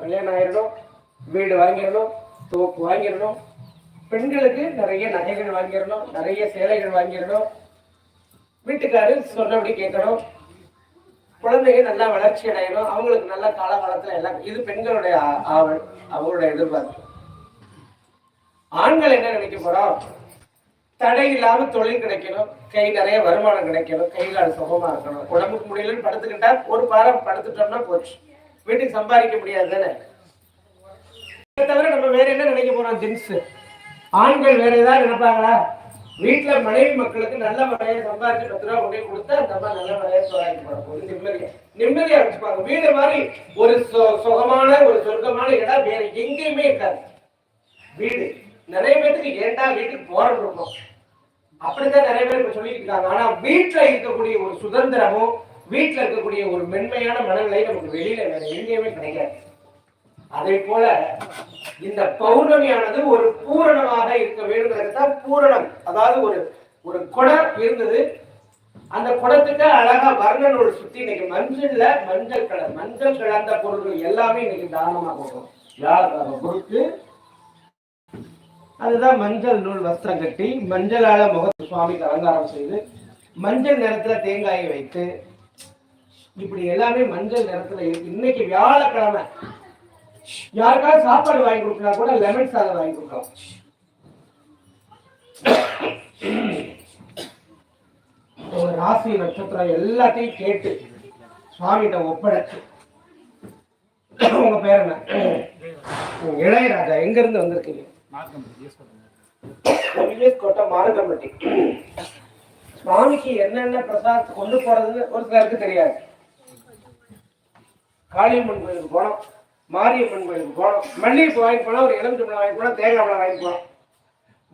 கல்யாணம் ஆயிடணும் வீடு வாங்கிடணும் தோப்பு வாங்கிடணும். பெண்களுக்கு நிறைய நகைகள் வாங்கிடணும் நிறைய சேலைகள் வாங்கிடணும். வீட்டுக்காரு சொன்னபடி கேட்கணும். குழந்தைங்க நல்லா வளர்ச்சி அடையணும். அவங்களுக்கு நல்ல காலகாலத்துல எல்லாம் இது பெண்களுடைய ஆவல் அவங்களுடைய எதிர்பார்ப்பு. ஆண்கள் என்ன நினைக்க போறோம்? தடை இல்லாம தொழில் கிடைக்கணும். கை நிறைய வருமானம் கிடைக்கணும். கை கால் சுகமா இருக்கணும். உடம்புக்கு முடியலன்னு படுத்துக்கிட்டா ஒரு வாரம் படுத்துட்டோம்னா போச்சு. வீட்டுக்கு சம்பாதிக்க முடியாது தானே? தவிர நம்ம வேற என்ன நினைக்க போறோம்? ஜென்ஸ் ஆண்கள் வேற ஏதாவது நினைப்பாங்களா? வீட்டுல மனைவி மக்களுக்கு நல்ல மனையை சம்பாதிச்சு பத்து ரூபா கொண்டு கொடுத்தா அந்த அம்மா நல்ல மனையை சோறாக்கி போறோம் நிம்மதியா. நிம்மதியா வச்சுப்பாங்க. வீடு மாதிரி ஒரு சுகமான ஒரு சொர்க்கமான இடம் வேற எங்கேயுமே இருக்காது. வீடு. நிறைய பேருக்கு ஏண்டா வீட்டுக்கு போறோம் இருக்கும். அப்படித்தான் நிறைய பேர் இப்ப சொல்லிட்டு இருக்காங்க. ஆனா வீட்டுல இருக்கக்கூடிய ஒரு சுதந்திரமும் வீட்டில் இருக்கக்கூடிய ஒரு மென்மையான மனநிலை நமக்கு வெளியில வேற எங்கேயுமே கிடைக்காது. அதே போல இந்த பௌர்ணமியானது ஒரு பூரணமாக இருக்க வேண்டும் தான் பூரணம். அதாவது ஒரு ஒரு குடம் இருந்தது. அந்த குடத்துக்கு அழகா வர்ண நூல் சுத்தி இன்னைக்கு மஞ்சள்ல மஞ்சள் கலர் மஞ்சள் கலந்த பொருட்கள் எல்லாமே இன்னைக்கு தானமா கொடுக்கும் வியாழக்கிழமை பொறுத்து அதுதான் மஞ்சள் நூல் வஸ்திரம் கட்டி மஞ்சளால முகத்து சுவாமிக்கு அலங்காரம் செய்து மஞ்சள் நிறத்துல தேங்காயை வைத்து இப்படி எல்லாமே மஞ்சள் நிறத்துல இருக்கு. இன்னைக்கு வியாழக்கிழமை. யாருக்காவது சாப்பாடு வாங்கி கொடுக்கலாம் கூட லெமன் சாதம் வாங்கி கொடுக்கலாம். ஒரு ராசி நட்சத்திரம் எல்லாத்தையும் கேட்டு சுவாமிகிட்ட ஒப்படைச்சு. உங்க பேர் என்ன? இளையராஜா எங்க இருந்து வந்திருக்கீங்க? வில்லேஜ் கோட்டை மாருகம்பட்டி சுவாமிக்கு என்னென்ன பிரசாத் கொண்டு போறதுன்னு ஒரு சிலருக்கு தெரியாது. காளியம்மன் கோயிலுக்கு போனோம் மாரியம்மன் கோயிலுக்கு போனோம். மல்லிகைப்பூ வாங்கி போனோம் ஒரு எலுமிச்சம்பழம் வாங்கி போனோம் தேங்காய் பழம் வாங்கி போனோம்.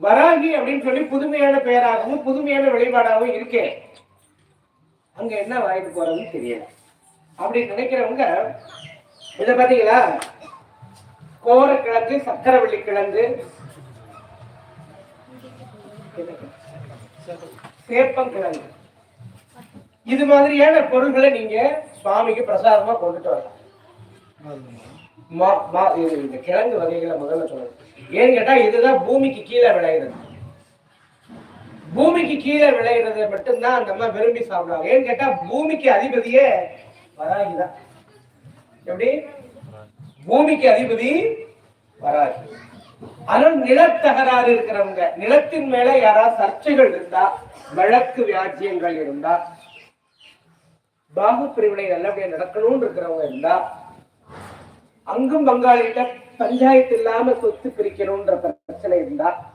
வராகி அப்படின்னு சொல்லி புதுமையான பெயராகவும் புதுமையான வெளிப்பாடாகவும் இருக்கே. அங்க என்ன வாங்கிட்டு போறதுன்னு தெரியல. அப்படி நினைக்கிறவங்க இதை பாத்தீங்களா? கோரக்கிழங்கு சக்கரவள்ளி கிழங்கு சேப்பங்கிழங்கு. இது மாதிரியான பொருள்களை நீங்க சுவாமிக்கு பிரசாதமா கொண்டுட்டு வரலாம். இந்த கிழங்கு வகைகளை முதல்ல சொல்லணும். ஏன்னு கேட்டா இதுதான் பூமிக்கு கீழே விளையிறது. பூமிக்கு கீழே விளையிறத மட்டும்தான் நம்ம விரும்பி சாப்பிடுவாங்க. ஏன்னு கேட்டா பூமிக்கு அதிபதியே வராகிதான் எப்படி? பூமிக்கு அதிபதி வராகி. ஆனால் நிலத்தகராறு இருக்கிறவங்க நிலத்தின் மேல யாராவது சர்ச்சைகள் இருந்தா வழக்கு வியாஜ்யங்கள் இருந்தா பாகு பிரிவினை நல்லபடியா நடக்கணும்னு இருக்கிறவங்க இருந்தா அங்கும் பங்காளிகிட்ட பஞ்சாயத்து இல்லாம சொத்து பிரிக்கணும்ன்ற பிரச்சனை இருந்தா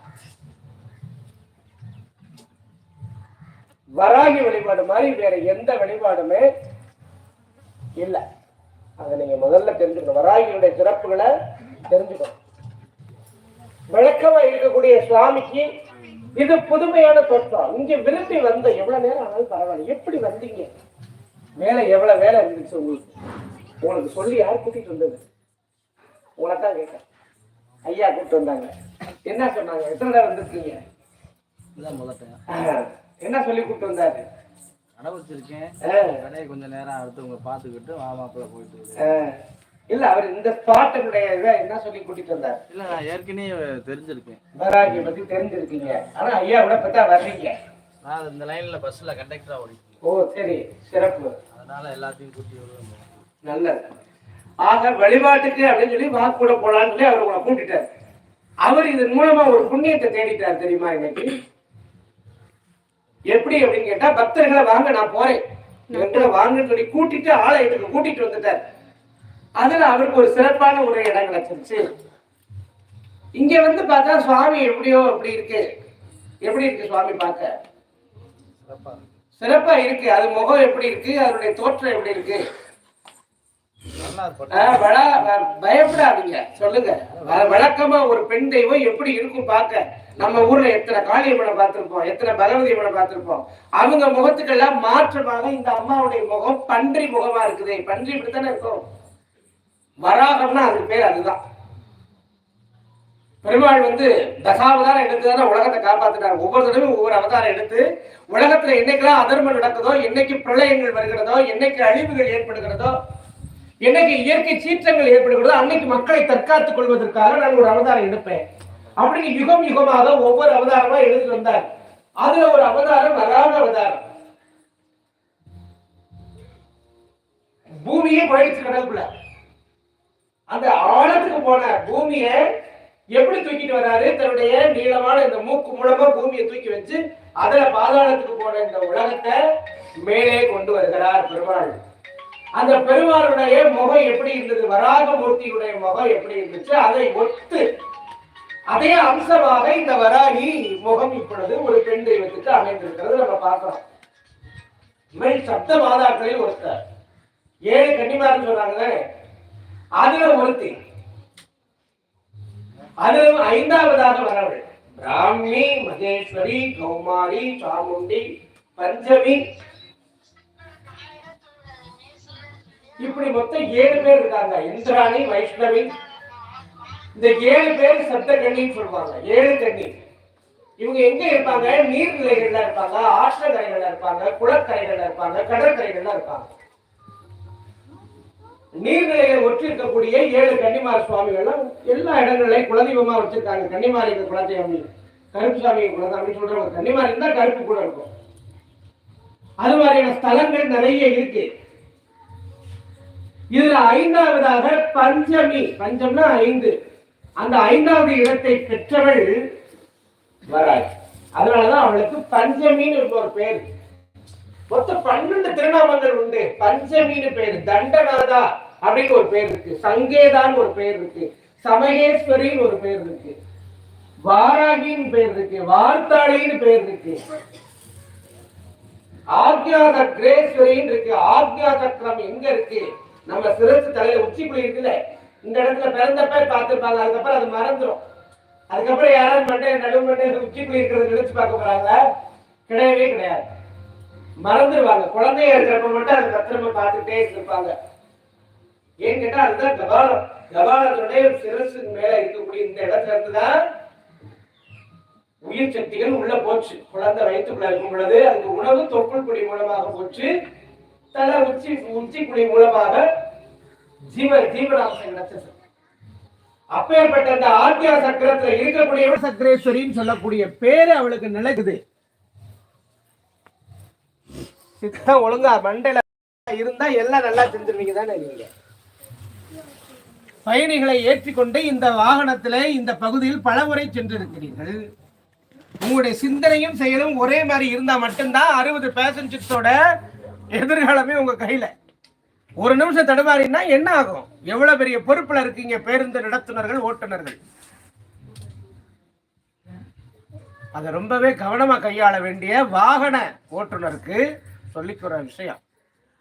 வராகி வழிபாடு மாதிரி வேற எந்த வழிபாடுமே இல்ல. அதை நீங்க முதல்ல தெரிஞ்சுக்கணும். வராகியுடைய சிறப்புகளை தெரிஞ்சுக்கணும். விளக்கமா இருக்கக்கூடிய சுவாமிக்கு இது புதுமையான தோற்றம். இங்க விரும்பி வந்த எவ்வளவு நேரம் ஆனாலும் பரவாயில்ல. எப்படி வந்தீங்க? வேலை எவ்வளவு வேலை இருந்துச்சு உங்களுக்கு? உங்களுக்கு சொல்லி யார் கூட்டிட்டு வந்தது? உங்களை தான் கேட்டேன். ஐயா கூப்பிட்டு வந்தாங்க. என்ன சொன்னாங்க? எத்தனை நேரம் வந்திருக்கீங்க? என்ன சொல்லி கூப்பிட்டு வந்தாரு? கடை வச்சிருக்கேன். ஆஹ், கடையை கொஞ்சம் நேரம் அடுத்தவங்க பார்த்துக்கிட்டு மாமாப்பிள்ள போயிட்டு. இல்ல அவர் இந்த ஸ்பாட்டினுடைய இதை என்ன சொல்லி கூட்டிட்டு வந்தார்? இல்ல நான் ஏற்கனவே தெரிஞ்சிருக்கேன். வராகி பத்தி தெரிஞ்சிருக்கீங்க. ஆனா ஐயா விட பத்தா வர்றீங்க. நான் இந்த லைன்ல பஸ்ல கண்டக்டரா ஓடிக்கிறேன் ஓ சரி. சிறப்பு. அதனால எல்லாத்தையும் கூட்டி வருவேன் நல்லது. ஆக வழிபாட்டுக்கு அப்படின்னு சொல்லி வாக்கு கூட போலான்னு சொல்லி அவர் உங்களை கூட்டிட்டார். அவர் இதன் மூலமா ஒரு புண்ணியத்தை தேடிட்டார் தெரியுமா இன்னைக்கு? எப்படி அப்படின்னு கேட்டா பக்தர்களை வாங்க நான் போறேன். எங்களை வாங்கன்னு சொல்லி கூட்டிட்டு ஆளை இதுக்கு கூட்டிட்டு வந்துட்டார். அதுல அவருக்கு ஒரு சிறப்பான ஒரு இடம் கிடைச்சிருச்சு. இங்க வந்து பார்த்தா சுவாமி எப்படியோ அப்படி இருக்கு. எப்படி இருக்கு சுவாமி பார்க்க? சிறப்பா இருக்கு. அது முகம் எப்படி இருக்கு? அதனுடைய தோற்றம் எப்படி இருக்கு நல்லா இருக்கு. ஆஹ் வள- வ- பயப்படாதீங்க. சொல்லுங்க. வழக்கமா ஒரு பெண் தெய்வம் எப்படி இருக்கும் பார்க்க. நம்ம ஊர்ல எத்தனை காளியம்மனை பார்த்திருப்போம் எத்தனை பகவதி அம்மனை பார்த்திருப்போம். அவங்க முகத்துக்கெல்லாம் மாற்றமாக இந்த அம்மாவுடைய முகம் பன்றி முகமா இருக்குது. பன்றி இப்படித்தானே இருக்கும்? வராகம்னா அதுக்கு பேர் அதுதான். பெருமாள் வந்து தசாவதாரம் எடுத்து தானே உலகத்தை காப்பாத்தினார் ஒவ்வொரு தடவையும் ஒவ்வொரு அவதாரம் எடுத்து உலகத்துல என்னைக்கெல்லாம் அதர்மம் நடக்குதோ என்னைக்கு பிரளயங்கள் வருகிறதோ என்னைக்கு அழிவுகள் ஏற்படுகிறதோ என்னைக்கு இயற்கை சீற்றங்கள் ஏற்படுகிறதோ அன்னைக்கு மக்களை தற்காத்துக் கொள்வதற்காக நான் ஒரு அவதாரம் எடுப்பேன். அப்படின்னு யுகம் யுகமாக ஒவ்வொரு அவதாரமா எழுதி வந்தார். அதுல ஒரு அவதாரம் வராத அவதாரம். பூமியே போயிடுச்சு கடலுக்குள்ள. அந்த ஆழத்துக்கு போன பூமிய எப்படி தூக்கிட்டு வராரு? தன்னுடைய நீளமான இந்த மூக்கு மூலமா பூமியை தூக்கி வச்சு அதுல பாதாளத்துக்கு போன இந்த உலகத்தை மேலே கொண்டு வருகிறார் பெருமாள். அந்த பெருமாளுடைய முகம் எப்படி இருந்தது? வராகமூர்த்தியுடைய முகம் எப்படி இருந்துச்சு? அதை ஒத்து அதே அம்சமாக இந்த வராகி முகம் இப்பொழுது ஒரு பெண் தெய்வத்துக்கு அமைந்திருக்கிறது. நம்ம பார்க்கலாம் இவள் சப்த மாதாக்களில் ஒருத்தர். ஏழு கன்னிமார்னு சொல்றாங்க அதுல ஒருத்தி. அதுல ஐந்தாவதாக வரவள் பிராமி மகேஸ்வரி கௌமாரி சாமுண்டி பஞ்சமி இப்படி மொத்தம் ஏழு பேர் இருக்காங்க. இந்திராணி வைஷ்ணவி. இந்த ஏழு பேர் சப்த கண்ணின்னு சொல்லுவாங்க. ஏழு கண்ணி இவங்க எங்க இருப்பாங்க? நீர்நிலைகள்ல இருப்பாங்க ஆற்றங்கரைகள்ல இருப்பாங்க குளக்கரைகள்ல இருப்பாங்க கடற்கரைகள்ல இருப்பாங்க. நீர்நிலைகளை ஒற்றி இருக்கக்கூடிய ஏழு கன்னிமார சுவாமிகளும் எல்லா இடங்களையும் குலதெய்வமா வச்சிருக்காங்க. கன்னிமாரி குலதெய்வம். கருப்பு சாமி குலசாமி சொல்றவங்க. கன்னிமாரி இருந்தா கருப்பு கூட இருக்கும். அது மாதிரியான ஸ்தலங்கள் நிறைய இருக்கு. இதுல ஐந்தாவதாக பஞ்சமி. பஞ்சம்னா ஐந்து. அந்த ஐந்தாவது இடத்தை பெற்றவள் வராய். அதனாலதான் அவளுக்கு பஞ்சமின்னு ஒரு பேர். மொத்தம் பன்னெண்டு திருநாமங்கள் உண்டு. பஞ்சமின்னு பேரு. தண்டநாதா அப்படின்னு ஒரு பேர் இருக்கு. சங்கேதான்னு ஒரு பேர் இருக்கு. சமயேஸ்வரின்னு ஒரு பேர் இருக்கு. வாராகின்னு பேர் இருக்கு. வார்த்தாளின்னு பேர் இருக்கு. ஆக்யா சக்ரேஸ்வரின்னு இருக்கு. ஆக்யா சக்கரம் எங்க இருக்கு? நம்ம சிறப்பு தலையில உச்சிக்குழி இருக்குல்ல இந்த இடத்துல பிறந்தப்ப பார்த்துருப்பாங்க. அதுக்கப்புறம் அது மறந்துடும் அதுக்கப்புறம் யாராவது மண்டை நடுவு மண்டை உச்சிக்குழி இருக்கிறத நினைச்சு பார்க்க போறாங்களா? கிடையவே கிடையாது. மறந்துடுவாங்க குழந்தைய இருக்கிறப்ப மட்டும் அது பத்திரமா பார்த்துட்டே இருப்பாங்க. ஏன்னு கேட்டா அதுதான் கபாலம் கபாலத்தினுடைய சிரசுக்கு மேல இருக்கக்கூடிய இந்த இடத்துல இருந்துதான் உயிர் சக்திகள் உள்ள போச்சு. குழந்தை வயிற்றுக்குள்ள இருக்கும் பொழுது அதுக்கு உணவு தொப்புள் குடி மூலமாக போச்சு. தல உச்சி உச்சி குடி மூலமாக ஜீவ ஜீவனாம்சம் கிடைச்சது அப்பேற்பட்ட அந்த ஆத்யா சக்கரத்துல இருக்கக்கூடிய சக்கரேஸ்வரின்னு சொல்லக்கூடிய பேரு அவளுக்கு நிலைக்குது சித்தம் ஒழுங்கா மண்டையில இருந்தா எல்லாம் நல்லா செஞ்சிருவீங்க தானே நீங்க. பயணிகளை ஏற்றிக்கொண்டு இந்த வாகனத்துல இந்த பகுதியில் பலமுறை சென்றிருக்கிறீர்கள். உங்களுடைய சிந்தனையும் செயலும் ஒரே மாதிரி இருந்தா மட்டும்தான் அறுபது பேசஞ்சர்ஸோட எதிர்காலமே உங்க கையில. ஒரு நிமிஷம் தடுமாறினா என்ன ஆகும்? எவ்வளவு பெரிய பொறுப்புல இருக்கீங்க பேருந்து நடத்துனர்கள் ஓட்டுநர்கள்? அதை ரொம்பவே கவனமா கையாள வேண்டிய வாகன ஓட்டுநருக்கு சொல்லிக்கிற விஷயம்.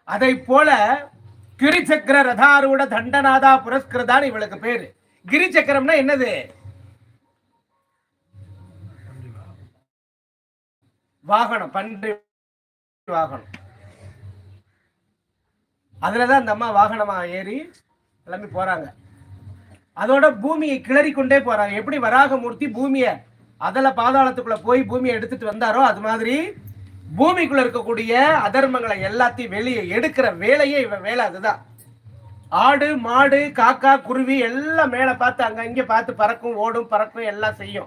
அதை போல கிரிச்சக்கர ரதாரூட தண்டநாதா புரஸ்கிருதான் இவளுக்கு பேரு. கிரிச்சக்கரம்னா என்னது? வாகனம் பன்றி வாகனம். அதில் தான் அந்த அம்மா வாகனமாக ஏறி கிளம்பி போகிறாங்க அதோட பூமியை கிளறி கொண்டே போகிறாங்க எப்படி வராகமூர்த்தி பூமியை அதில் பாதாளத்துக்குள்ளே போய் பூமியை எடுத்துகிட்டு வந்தாரோ அது மாதிரி பூமிக்குள்ளே இருக்கக்கூடிய அதர்மங்களை எல்லாத்தையும் வெளியே எடுக்கிற வேலையே இவன் வேலை அதுதான். ஆடு மாடு காக்கா குருவி எல்லாம் மேலே பார்த்து அங்கங்கே பார்த்து பறக்கும் ஓடும் பறக்கும் எல்லாம் செய்யும்.